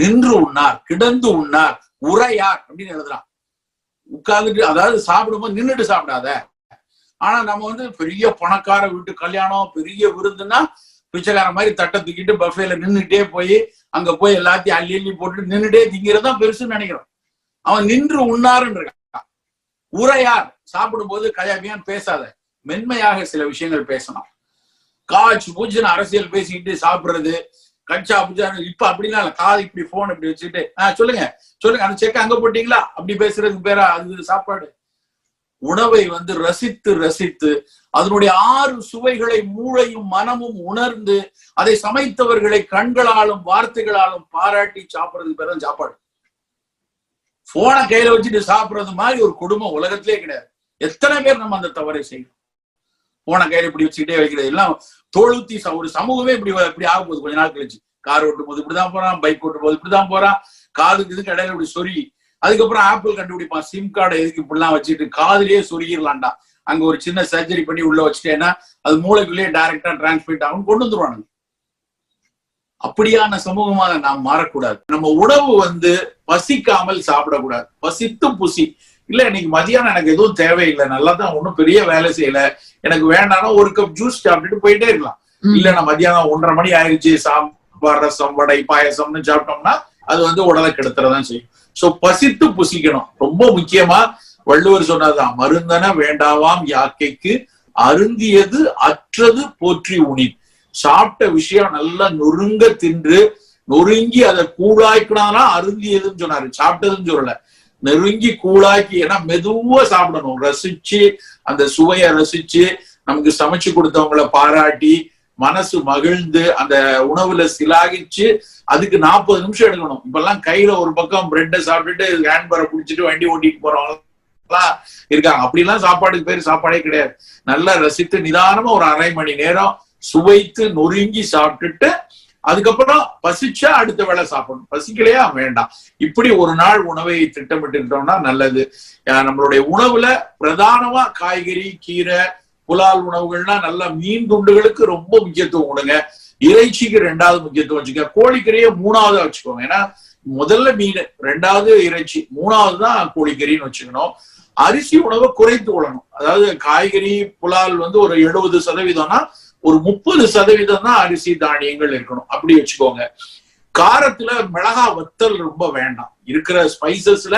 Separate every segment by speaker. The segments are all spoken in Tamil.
Speaker 1: நின்று உண்ணார் கிடந்து உண்ணார் உரையார் அப்படின்னு எழுதுறான் உட்கார்ந்துட்டு அதாவது சாப்பிடும்போது நின்றுட்டு சாப்பிடாத ஆனா நம்ம வந்து பெரிய பணக்கார வீட்டு கல்யாணம் பெரிய விருந்துன்னா பிச்சைக்கார மாதிரி தட்டை தூக்கிட்டு பஃபேல நின்றுட்டே போய் அங்க போய் எல்லாத்தையும் அள்ளி அள்ளி போட்டுட்டு நின்றுட்டே திங்கிறதா பெருசுன்னு நினைக்கிறோம் அவன் நின்று உண்ணாருன்றான் உரையார் உரையார் சாப்பிடும்போது கயாபியான் பேசாத மென்மையாக சில விஷயங்கள் பேசணும் காய்ச்சி பூச்சின்னு அரசியல் பேசிக்கிட்டு சாப்பிடுறது கட்சா புஜா இப்ப அப்படிலாம் இல்ல காது இப்படி போன் இப்படி வச்சுட்டு ஆஹ் சொல்லுங்க சொல்லுங்க அந்த செக் அங்க போட்டீங்களா அப்படி பேசுறதுக்கு பேரா அது சாப்பாடு உணவை வந்து ரசித்து ரசித்து அதனுடைய ஆறு சுவைகளை மூளையும் மனமும் உணர்ந்து அதை சமைத்தவர்களை கண்களாலும் வார்த்தைகளாலும் பாராட்டி சாப்பிடுறதுக்கு பேர் தான் சாப்பாடு போனை கையில வச்சுட்டு சாப்பிடுறது மாதிரி ஒரு குடும்பம் உலகத்திலே கிடையாது எத்தனை பேர் நம்ம அந்த தவறை செய்யணும் போன கையில இப்படி வச்சுக்கிட்டே வைக்கிறது எல்லாம் தோழுத்தி ஒரு சமூகமே இப்படி இப்படி ஆக போகுது கொஞ்ச நாள் கழிச்சு கார் ஓட்டும் போது இப்படிதான் போறான் பைக் ஓட்டும் போது இப்படிதான் போறான் காதுக்கு இதுக்கு இடையில இப்படி சொறி அதுக்கப்புறம் ஆப்பிள் கண்டுபிடிப்பான் சிம் கார்டை எதுக்கு இப்படிலாம் வச்சுட்டு காதுலயே சொருகிடலாம்டா அங்க ஒரு சின்ன சர்ஜரி பண்ணி உள்ள வச்சுட்டேன்னா அது மூளைக்குள்ளேயே டைரக்டா டிரான்ஸ்மிட் ஆகும் கொண்டு வந்துருவானுங்க அப்படியான சமூகமாக நாம் மாறக்கூடாது நம்ம உணவு வந்து பசிக்காமல் சாப்பிடக்கூடாது பசித்து புசி இல்ல இன்னைக்கு மதியானம் எனக்கு எதுவும் தேவையில்லை நல்லா தான் ஒன்றும் பெரிய வேலை செய்யல எனக்கு வேண்டாம்னா ஒரு கப் ஜூஸ் சாப்பிட்டுட்டு போயிட்டே இருக்கலாம் இல்ல நான் மதியானம் ஒன்றரை மணி ஆயிடுச்சு சாம்பார் ரசம் வடை பாயசம்னு சாப்பிட்டோம்னா அது வந்து உடலை கெடுத்துறதான் செய்யும் சோ பசித்து புசிக்கணும் ரொம்ப முக்கியமா வள்ளுவர் சொன்னதுதான் மருந்தன வேண்டாவாம் யாக்கைக்கு அருந்தியது அற்றது போற்றி உணி சாப்பிட்ட விஷயம் நல்லா நொறுங்க தின்று நொறுங்கி அதை கூழாய்க்கினா அருந்தியதுன்னு சொன்னாரு சாப்பிட்டதுன்னு சொல்லல நெருங்கி கூழாக்கி ஏன்னா மெதுவா சாப்பிடணும் ரசிச்சு அந்த சுவையை ரசிச்சு நமக்கு சமைச்சு கொடுத்தவங்கள பாராட்டி மனசு மகிழ்ந்து அந்த உணவுல சிலாகிச்சு அதுக்கு நாற்பது நிமிஷம் எடுக்கணும் இப்பெல்லாம் கையில ஒரு பக்கம் பிரெட்டை சாப்பிட்டுட்டு ஹேண்ட்பேரை குடிச்சிட்டு வண்டி ஓட்டிட்டு போறவங்க இருக்காங்க அப்படிலாம் சாப்பாடுக்கு பேர் சாப்பாடே கிடையாது நல்லா ரசித்து நிதானமா ஒரு அரை மணி நேரம் சுவைத்து நொறுங்கி சாப்பிட்டுட்டு அதுக்கப்புறம் பசிச்சா அடுத்த வேலை சாப்பிடணும் பசிக்கலையா வேண்டாம் இப்படி ஒரு நாள் உணவை திட்டமிட்டுக்கிட்டோம்னா நல்லது நம்மளுடைய உணவுல பிரதானமா காய்கறி கீரை புலால் உணவுகள்னா நல்ல மீன் துண்டுகளுக்கு ரொம்ப முக்கியத்துவம் கொடுங்க இறைச்சிக்கு ரெண்டாவது முக்கியத்துவம் வச்சுக்கோங்க கோழிக்கறியை மூணாவது வச்சுக்கோங்க ஏன்னா முதல்ல மீன் ரெண்டாவது இறைச்சி மூணாவது தான் கோழிக்கறின்னு வச்சுக்கணும் அரிசி உணவை குறைத்து கொள்ளணும் அதாவது காய்கறி புலால் வந்து ஒரு எழுபது சதவீதம்னா ஒரு முப்பது சதவீதம் தான் அரிசி தானியங்கள் இருக்கணும் அப்படி வச்சுக்கோங்க காரத்துல மிளகா வத்தல் ரொம்ப வேண்டாம் இருக்கிற ஸ்பைசஸ்ல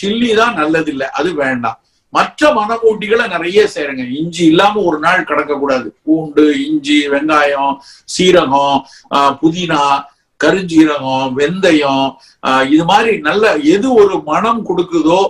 Speaker 1: சில்லி தான் நல்லது இல்லை அது வேண்டாம் மற்ற மனமூட்டிகளை நிறைய செய்யறங்க இஞ்சி இல்லாம ஒரு நாள் கிடக்க கூடாது பூண்டு இஞ்சி வெங்காயம் சீரகம் புதினா கருஞ்சீரகம் வெந்தயம் இது மாதிரி நல்ல எது ஒரு மனம் கொடுக்குதோ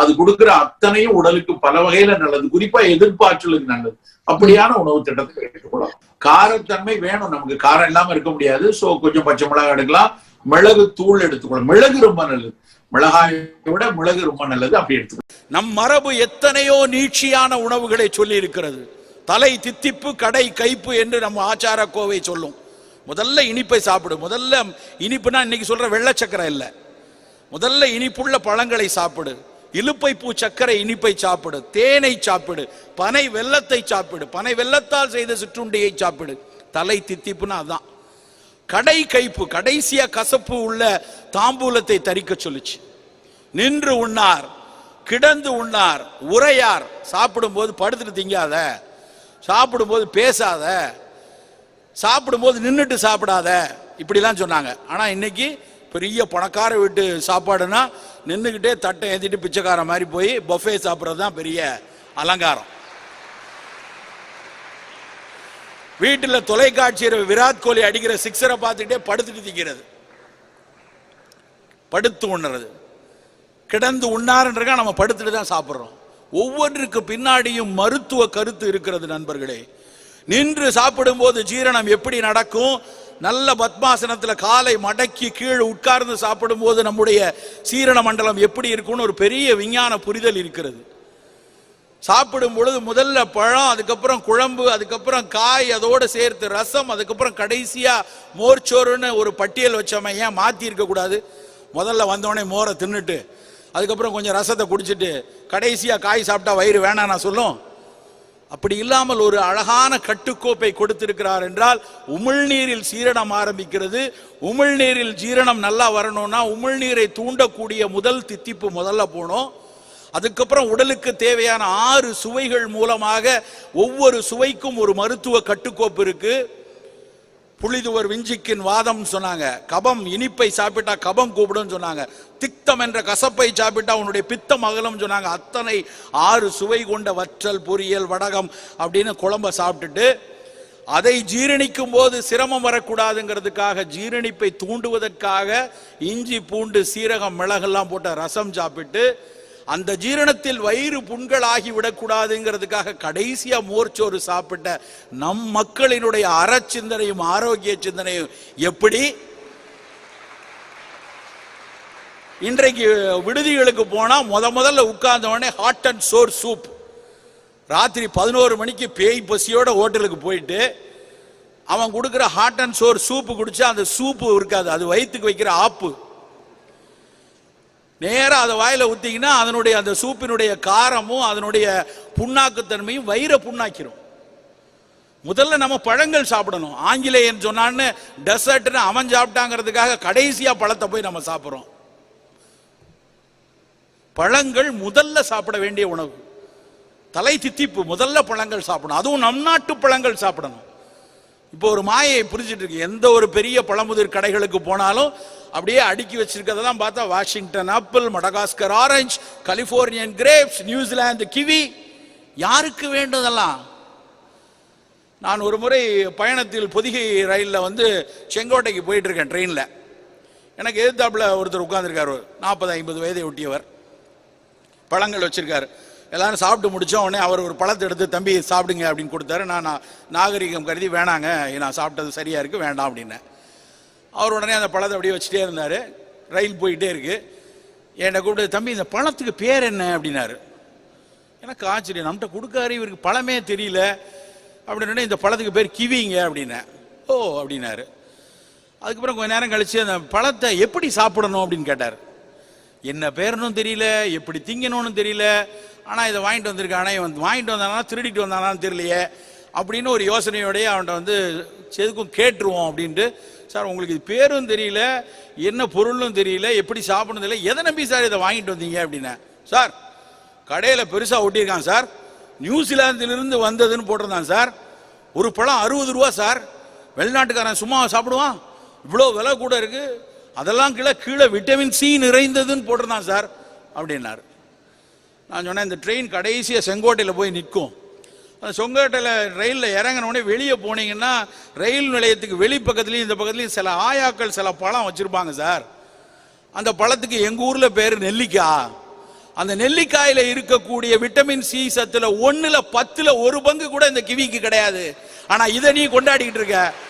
Speaker 1: அது கொடுக்குற அத்தனையும் உடலுக்கு பல வகையில நல்லது குறிப்பா எதிர்பார்ச்சலுக்கு நல்லது அப்படியான உணவு திட்டத்தை எடுத்துக்கொள்ளலாம் காரத்தன்மை வேணும் நமக்கு காரம் இல்லாம இருக்க முடியாது சோ கொஞ்சம் பச்சை மிளகா எடுக்கலாம் மிளகு தூள் எடுத்துக்கொள்ளலாம் மிளகு ரொம்ப நல்லது மிளகாயை விட மிளகு ரொம்ப நல்லது அப்படி எடுத்துக்கணும் நம் மரபு எத்தனையோ நீட்சியான உணவுகளை சொல்லி இருக்கிறது தலை தித்திப்பு கடை கைப்பு என்று நம்ம ஆச்சார கோவை சொல்லும் முதல்ல இனிப்பை சாப்பிடு முதல்ல இனிப்புனா இன்னைக்கு சொல்ற வெள்ளச்சக்கரை இல்லை முதல்ல இனிப்புள்ள பழங்களை சாப்பிடு இழுப்பை பூ சக்கரை இனிப்பை சாப்பிடு தேனை சாப்பிடு பனை வெள்ளத்தை சாப்பிடு பனை வெள்ளத்தால் செய்த சிற்றுண்டியை சாப்பிடு தலை தித்திப்புனா அதுதான் கடை கைப்பு கடைசியா கசப்பு உள்ள தாம்பூலத்தை தரிக்க சொல்லுச்சு நின்று உண்ணார் கிடந்து உண்ணார் உரையார் சாப்பிடும்போது படுத்துட்டு திங்காத சாப்பிடும்போது பேசாத சாப்பிடும்போது நின்றுட்டு சாப்பிடாத இப்படிலாம் சொன்னாங்க ஆனால் இன்னைக்கு பெரிய பணக்கார வீட்டு சாப்பாடுனா நின்றுக்கிட்டே தட்டை ஏற்றிட்டு பிச்சைக்கார மாதிரி போய் பொஃபே சாப்பிட்றது தான் பெரிய அலங்காரம் வீட்டில் தொலைக்காட்சியர் விராட் கோலி அடிக்கிற சிக்ஸரை பார்த்துட்டே படுத்துட்டு திக்கிறது படுத்து உண்ணுறது கிடந்து உண்ணாருன்றக்கா நம்ம படுத்துட்டு தான் சாப்பிட்றோம் ஒவ்வொன்றுக்கு பின்னாடியும் மருத்துவ கருத்து இருக்கிறது நண்பர்களே நின்று சாப்பிடும்போது ஜீரணம் எப்படி நடக்கும் நல்ல பத்மாசனத்தில் காலை மடக்கி கீழே உட்கார்ந்து சாப்பிடும்போது நம்முடைய சீரண மண்டலம் எப்படி இருக்கும்னு ஒரு பெரிய விஞ்ஞான புரிதல் இருக்கிறது சாப்பிடும் பொழுது முதல்ல பழம் அதுக்கப்புறம் குழம்பு அதுக்கப்புறம் காய் அதோடு சேர்த்து ரசம் அதுக்கப்புறம் கடைசியாக மோர்ச்சோறுன்னு ஒரு பட்டியல் வச்சவன் ஏன் மாற்றி இருக்கக்கூடாது முதல்ல வந்தோடனே மோரை தின்னுட்டு அதுக்கப்புறம் கொஞ்சம் ரசத்தை குடிச்சிட்டு கடைசியாக காய் சாப்பிட்டா வயிறு வேணாம் நான் சொல்லும் அப்படி இல்லாமல் ஒரு அழகான கட்டுக்கோப்பை கொடுத்திருக்கிறார் என்றால் உமிழ்நீரில் சீரணம் ஆரம்பிக்கிறது உமிழ்நீரில் ஜீரணம் நல்லா வரணும்னா உமிழ்நீரை தூண்டக்கூடிய முதல் தித்திப்பு முதல்ல போனோம் அதுக்கப்புறம் உடலுக்கு தேவையான ஆறு சுவைகள் மூலமாக ஒவ்வொரு சுவைக்கும் ஒரு மருத்துவ கட்டுக்கோப்பு இருக்குது புளிதுவர் விஞ்சிக்கின் வாதம் சொன்னாங்க கபம் இனிப்பை சாப்பிட்டா கபம் கூப்பிடும் சொன்னாங்க திக்தம் என்ற கசப்பை சாப்பிட்டா உன்னுடைய பித்தம் அகலம் சொன்னாங்க அத்தனை ஆறு சுவை கொண்ட வற்றல் பொரியல் வடகம் அப்படின்னு குழம்ப சாப்பிட்டுட்டு அதை ஜீரணிக்கும் போது சிரமம் வரக்கூடாதுங்கிறதுக்காக ஜீரணிப்பை தூண்டுவதற்காக இஞ்சி பூண்டு சீரகம் மிளகெல்லாம் போட்ட ரசம் சாப்பிட்டு அந்த ஜீரணத்தில் வயிறு புண்கள் ஆகிவிடக்கூடாதுங்கிறதுக்காக கடைசியா மோர்ச்சோறு சாப்பிட்ட நம் மக்களினுடைய அறச்சிந்தனையும் ஆரோக்கிய சிந்தனையும் எப்படி இன்றைக்கு விடுதிகளுக்கு போனால் முத முதல்ல உட்கார்ந்த உடனே ஹாட் அண்ட் சோர் சூப் ராத்திரி பதினோரு மணிக்கு பேய் பசியோட ஹோட்டலுக்கு போயிட்டு அவன் கொடுக்குற ஹாட் அண்ட் சோர் சூப்பு குடிச்சா அந்த சூப்பு இருக்காது அது வயிற்றுக்கு வைக்கிற ஆப்பு நேராக அதை வாயில் ஊற்றிங்கன்னா அதனுடைய அந்த சூப்பினுடைய காரமும் அதனுடைய புண்ணாக்குத்தன்மையும் வயிறை புண்ணாக்கிரும் முதல்ல நம்ம பழங்கள் சாப்பிடணும் ஆங்கிலேயன் சொன்னான்னு டெசர்ட்னு அவன் சாப்பிட்டாங்கிறதுக்காக கடைசியாக பழத்தை போய் நம்ம சாப்பிட்றோம் பழங்கள் முதல்ல சாப்பிட வேண்டிய உணவு தலை தித்திப்பு முதல்ல பழங்கள் சாப்பிடணும் அதுவும் நம் நாட்டு பழங்கள் சாப்பிடணும் இப்போ ஒரு மாயை புரிஞ்சிட்டு இருக்கு எந்த ஒரு பெரிய பழமுதிர் கடைகளுக்கு போனாலும் அப்படியே அடுக்கி வச்சிருக்கிறதெல்லாம் பார்த்தா Washington apple Madagascar orange Californian grapes New Zealand kiwi யாருக்கு வேண்டதெல்லாம் நான் ஒரு முறை பயணத்தில் பொதிகை ரயிலில் வந்து செங்கோட்டைக்கு போயிட்டு இருக்கேன் ட்ரெயினில் எனக்கு எதிர்த்தாப்பில் ஒருத்தர் உட்காந்துருக்காரு நாற்பது ஐம்பது வயதை ஒட்டியவர் பழங்கள் வச்சிருக்காரு எல்லாரும் சாப்பிட்டு முடிச்ச உடனே அவர் ஒரு பழத்தை எடுத்து தம்பி சாப்பிடுங்க அப்படின்னு கொடுத்தாரு நான் நாகரிகம் கருதி வேணாங்க நான் சாப்பிட்டது சரியாக இருக்குது வேண்டாம் அப்படின்னேன் அவர் உடனே அந்த பழத்தை அப்படியே வச்சுட்டே இருந்தார் ரயில் போயிட்டே இருக்கு என்னை கூப்பிட்டு தம்பி இந்த பழத்துக்கு பேர் என்ன அப்படின்னாரு எனக்கு ஆச்சரியம் நம்மகிட்ட கொடுக்காரு இவருக்கு பழமே தெரியல அப்படின்னு இந்த பழத்துக்கு பேர் கிவிங்க அப்படின்னேன் ஓ அப்படின்னாரு அதுக்கப்புறம் கொஞ்ச நேரம் கழித்து அந்த பழத்தை எப்படி சாப்பிடணும் அப்படின்னு கேட்டார் என்ன பேரணும் தெரியல எப்படி திங்கணும்னு தெரியல ஆனால் இதை வாங்கிட்டு வந்திருக்கானே இவன் வாங்கிட்டு வந்தானா திருடிட்டு வந்தானான்னு தெரியலையே அப்படின்னு ஒரு யோசனையோடய அவன்கிட்ட வந்து எதுக்கும் கேட்டுருவோம் அப்படின்ட்டு சார் உங்களுக்கு இது பேரும் தெரியல என்ன பொருளும் தெரியல எப்படி சாப்பிடணும் தெரியல எதை நம்பி சார் இதை வாங்கிட்டு வந்தீங்க அப்படின்னா சார் கடையில் பெருசாக ஒட்டியிருக்கான் சார் நியூசிலாந்துலேருந்து வந்ததுன்னு போட்டிருந்தான் சார் ஒரு பழம் அறுபது ரூபா சார் வெளிநாட்டுக்காரன் சும்மா சாப்பிடுவான் இவ்வளோ விலை கூட இருக்குது அதெல்லாம் கீழே கீழே விட்டமின் சி நிறைந்ததுன்னு போட்டிருந்தான் சார் அப்படின்னார் நான் சொன்னேன் இந்த ட்ரெயின் கடைசியாக செங்கோட்டையில் போய் நிற்கும் அந்த செங்கோட்டையில் ரயிலில் இறங்கினோடனே வெளியே போனீங்கன்னா ரயில் நிலையத்துக்கு வெளிப்பக்கத்துலேயும் இந்த பக்கத்துலேயும் சில ஆயாக்கள் சில பழம் வச்சுருப்பாங்க சார் அந்த பழத்துக்கு எங்கள் ஊரில் பேர் நெல்லிக்காய் அந்த நெல்லிக்காயில் இருக்கக்கூடிய விட்டமின் சி சத்தில் ஒன்றில் பத்தில் ஒரு பங்கு கூட இந்த கிவிக்கு கிடையாது ஆனால் இதை நீ கொண்டாடிக்கிட்டு இருக்க